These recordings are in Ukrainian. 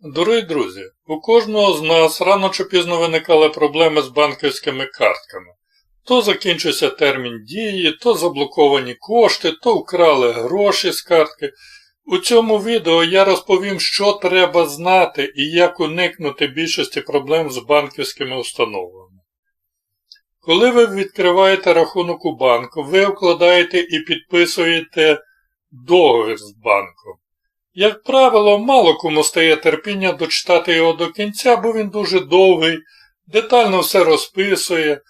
Дорогі друзі, у кожного з нас рано чи пізно виникали проблеми з банківськими картками. То закінчився термін дії, то заблоковані кошти, то вкрали гроші з картки. У цьому відео я розповім, що треба знати і як уникнути більшості проблем з банківськими установами. Коли ви відкриваєте рахунок у банку, ви вкладаєте і підписуєте договір з банком. Як правило, мало кому стає терпіння дочитати його до кінця, бо він дуже довгий, детально все розписує,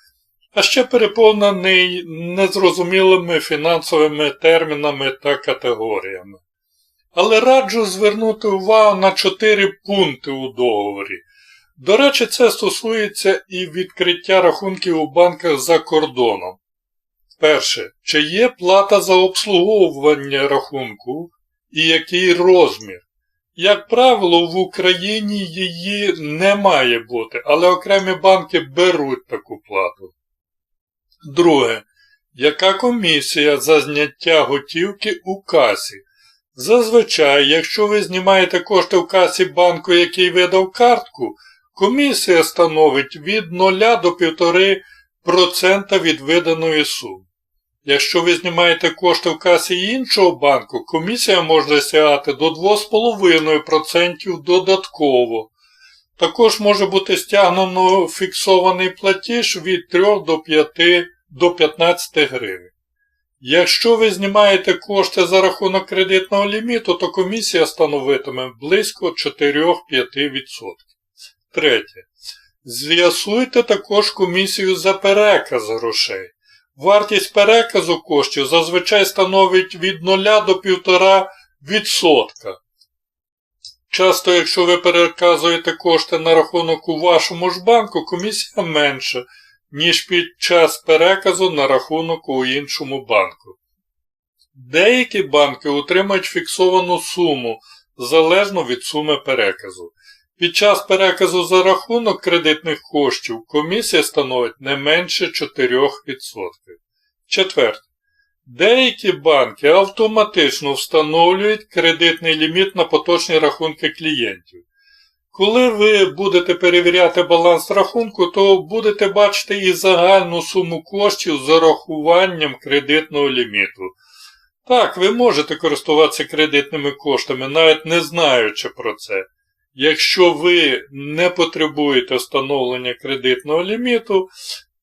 а ще переповнений незрозумілими фінансовими термінами та категоріями. Але раджу звернути увагу на чотири пункти у договорі. До речі, це стосується і відкриття рахунків у банках за кордоном. Перше, чи є плата за обслуговування рахунку і який розмір? Як правило, в Україні її не має бути, але окремі банки беруть таку плату. Друге, яка комісія за зняття готівки у касі? Зазвичай, якщо ви знімаєте кошти в касі банку, який видав картку, комісія становить від 0 до 1,5% від виданої суми. Якщо ви знімаєте кошти в касі іншого банку, комісія може сягати до 2,5% додатково. Також може бути стягнено фіксований платіж від 3 до 5 до 15 гривень. Якщо ви знімаєте кошти за рахунок кредитного ліміту, то комісія становитиме близько 4-5%. Третє. З'ясуйте також комісію за переказ грошей. Вартість переказу коштів зазвичай становить від 0 до 1,5%. Часто, якщо ви переказуєте кошти на рахунок у вашому ж банку, комісія менша, ніж під час переказу на рахунок у іншому банку. Деякі банки утримують фіксовану суму залежно від суми переказу. Під час переказу за рахунок кредитних коштів комісія становить не менше 4%. Четверте. Деякі банки автоматично встановлюють кредитний ліміт на поточні рахунки клієнтів. Коли ви будете перевіряти баланс рахунку, то будете бачити і загальну суму коштів з урахуванням кредитного ліміту. Так, ви можете користуватися кредитними коштами, навіть не знаючи про це. Якщо ви не потребуєте встановлення кредитного ліміту,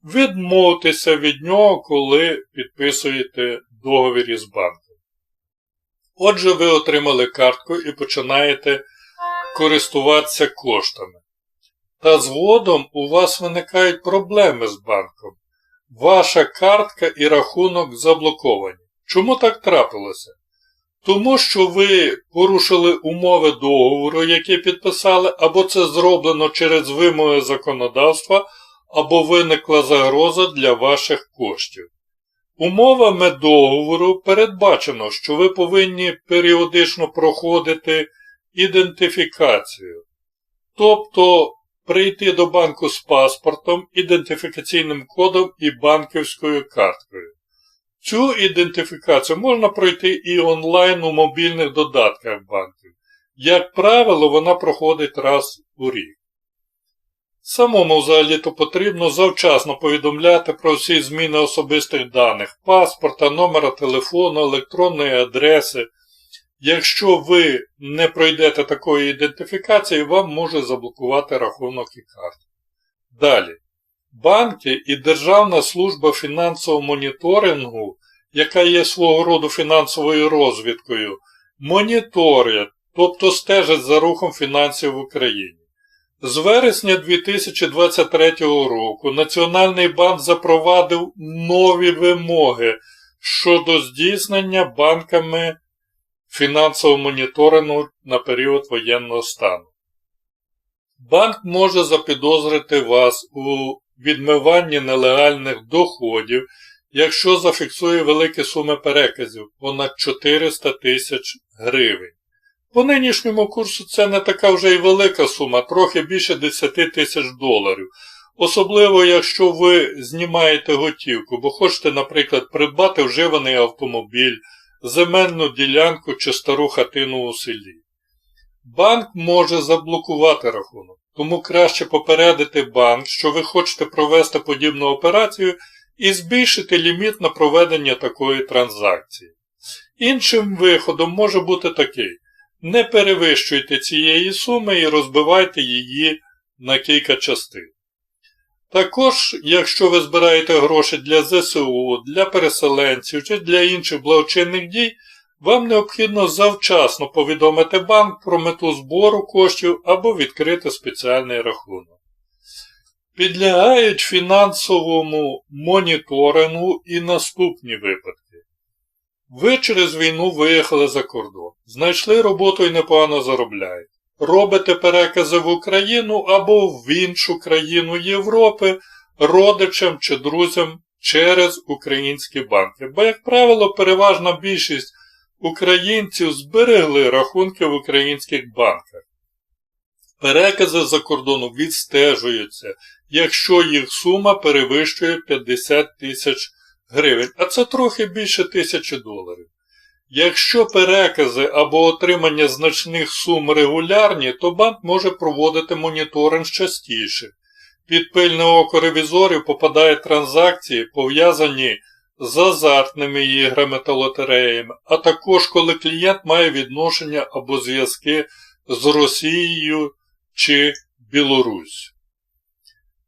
відмовтеся від нього, коли підписуєте договір із банком. Отже, ви отримали картку і починаєте користуватися коштами. Та згодом у вас виникають проблеми з банком. Ваша картка і рахунок заблоковані. Чому так трапилося? Тому що ви порушили умови договору, які підписали, або це зроблено через вимоги законодавства, або виникла загроза для ваших коштів. Умовами договору передбачено, що ви повинні періодично проходити ідентифікацію. Тобто прийти до банку з паспортом, ідентифікаційним кодом і банківською карткою. Цю ідентифікацію можна пройти і онлайн у мобільних додатках банків. Як правило, вона проходить раз у рік. Самому взагалі-то потрібно завчасно повідомляти про всі зміни особистих даних, паспорта, номера телефону, електронної адреси. Якщо ви не пройдете такої ідентифікації, вам може заблокувати рахунок і карту. Далі. Банки і Державна служба фінансового моніторингу, яка є свого роду фінансовою розвідкою, моніторять, тобто стежать за рухом фінансів в Україні. З вересня 2023 року Національний банк запровадив нові вимоги щодо здійснення банками фінансового моніторингу на період воєнного стану. Банк може запідозрити вас у відмиванні нелегальних доходів, якщо зафіксує великі суми переказів понад 400 тисяч гривень. По нинішньому курсу це не така вже й велика сума, трохи більше 10 тисяч доларів. Особливо, якщо ви знімаєте готівку, бо хочете, наприклад, придбати вживаний автомобіль, земельну ділянку чи стару хатину у селі. Банк може заблокувати рахунок, тому краще попередити банк, що ви хочете провести подібну операцію і збільшити ліміт на проведення такої транзакції. Іншим виходом може бути такий: не перевищуйте цієї суми і розбивайте її на кілька частин. Також, якщо ви збираєте гроші для ЗСУ, для переселенців чи для інших благочинних дій, вам необхідно завчасно повідомити банк про мету збору коштів або відкрити спеціальний рахунок. Підлягають фінансовому моніторингу і наступні випадки. Ви через війну виїхали за кордон, знайшли роботу і непогано заробляєте. Робите перекази в Україну або в іншу країну Європи родичам чи друзям через українські банки. Бо, як правило, переважна більшість українців зберегли рахунки в українських банках. Перекази за кордону відстежуються, якщо їх сума перевищує 50 тисяч гривень, а це трохи більше тисячі доларів. Якщо перекази або отримання значних сум регулярні, то банк може проводити моніторинг частіше. Під пильне око ревізорів попадають транзакції, пов'язані з азартними іграми та лотереями, а також коли клієнт має відношення або зв'язки з Росією чи Білорусь.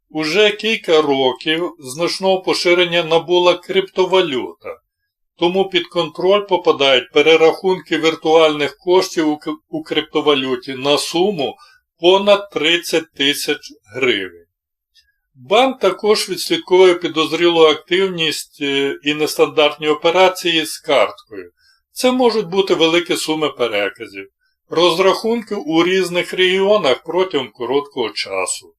Уже кілька років значного поширення набула криптовалюта, тому під контроль попадають перерахунки віртуальних коштів у криптовалюті на суму понад 30 тисяч гривень. Банк також відслідковує підозрілу активність е, і нестандартні операції з карткою. Це можуть бути великі суми переказів, розрахунки у різних регіонах протягом короткого часу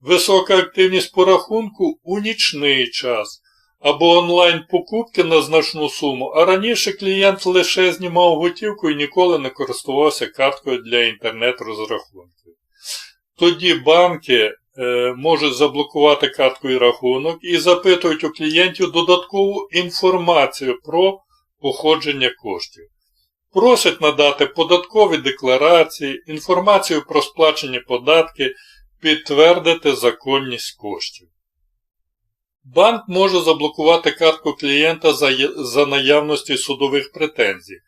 висока активність по рахунку у нічний час або онлайн-покупки на значну суму, а раніше клієнт лише знімав готівку і ніколи не користувався карткою для інтернет-розрахунків. Тоді банки е, можуть заблокувати картку і рахунок і запитують у клієнтів додаткову інформацію про походження коштів. Просять надати податкові декларації, інформацію про сплачені податки підтвердити законність коштів. Банк може заблокувати картку клієнта за, за наявності судових претензій.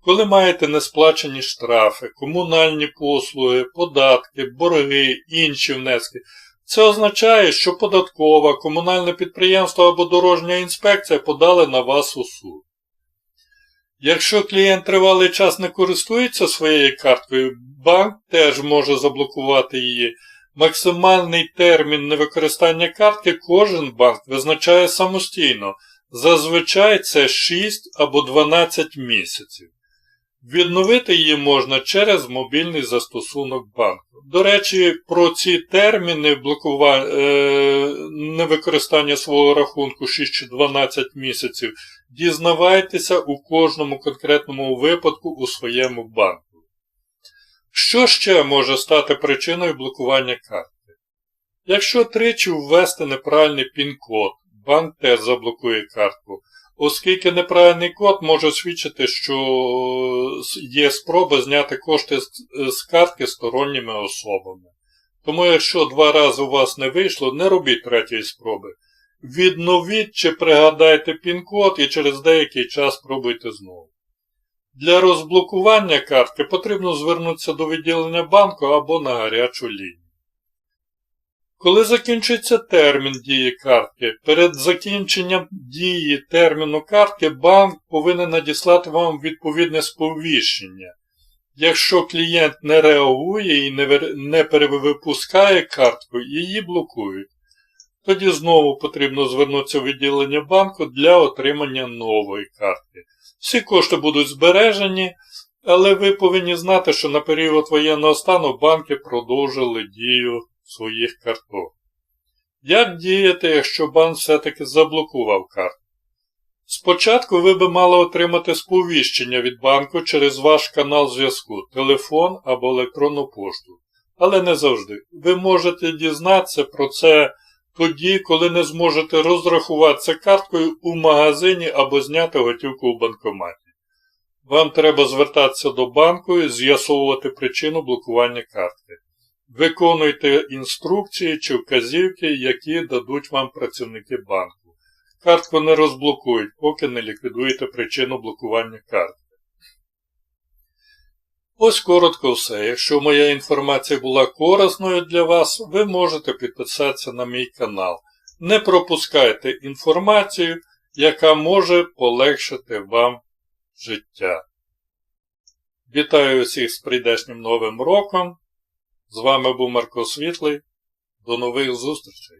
Коли маєте несплачені штрафи, комунальні послуги, податки, борги, інші внески, це означає, що податкова, комунальне підприємство або дорожня інспекція подали на вас у суд. Якщо клієнт тривалий час не користується своєю карткою, банк теж може заблокувати її. Максимальний термін невикористання картки кожен банк визначає самостійно. Зазвичай це 6 або 12 місяців. Відновити її можна через мобільний застосунок банку. До речі, про ці терміни блокування, е, невикористання свого рахунку 6 чи 12 місяців дізнавайтеся у кожному конкретному випадку у своєму банку. Що ще може стати причиною блокування карти? Якщо тричі ввести неправильний пін-код, банк теж заблокує картку, оскільки неправильний код може свідчити, що є спроба зняти кошти з картки сторонніми особами. Тому, якщо два рази у вас не вийшло, не робіть третьої спроби. Відновіть чи пригадайте пін-код і через деякий час спробуйте знову. Для розблокування картки потрібно звернутися до відділення банку або на гарячу лінію. Коли закінчиться термін дії картки, перед закінченням дії терміну картки банк повинен надіслати вам відповідне сповіщення. Якщо клієнт не реагує і не перевипускає картку, її блокують. Тоді знову потрібно звернутися в відділення банку для отримання нової картки. Всі кошти будуть збережені, але ви повинні знати, що на період воєнного стану банки продовжили дію своїх карток. Як діяти, якщо банк все-таки заблокував карту? Спочатку ви би мали отримати сповіщення від банку через ваш канал зв'язку, телефон або електронну пошту. Але не завжди. Ви можете дізнатися про це тоді, коли не зможете розрахуватися карткою у магазині або зняти готівку у банкоматі. вам треба звертатися до банку і з'ясовувати причину блокування картки. Виконуйте інструкції чи вказівки, які дадуть вам працівники банку. Картку не розблокують, поки не ліквідуєте причину блокування картки. Ось коротко все. Якщо моя інформація була корисною для вас, ви можете підписатися на мій канал. Не пропускайте інформацію, яка може полегшити вам життя. Вітаю усіх з прийдешнім новим роком. З вами був Марко Світлий. До нових зустрічей!